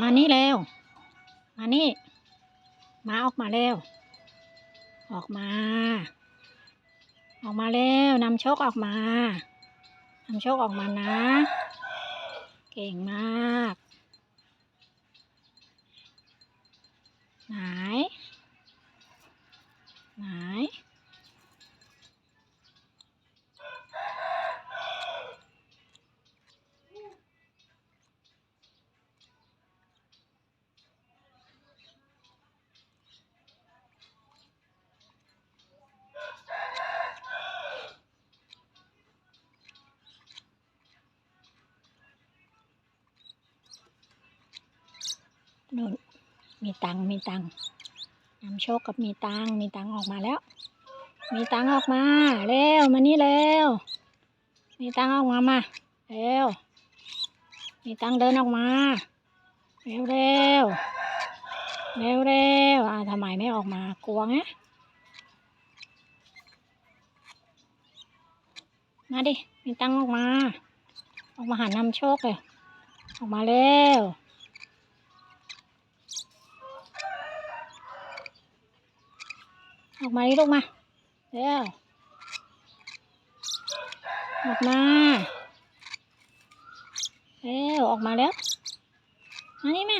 มานี่เร็วมานี่ มาออกมาเร็วออกมา ออกมาเร็วนำโชคออกมานำโชคออกมานะ เก่งมาก นู่นมีตังมีตังนำโชคกับมีตังมีตังออกมาแล้ว มีตังออกมาเร็วมานี่เร็วมีตังออกมามาเร็วมีตังเดินออกมาเร็วเร็วเร็วเร็วอ่าทำไมไม่ออกมากลัวไงมาดิมีตังออกมา ออกมาหานำโชคเลยออกมาเร็ว ออกมาดิลูกมาเร็วออกมาเร็วออกมาแล้วมานี่แม่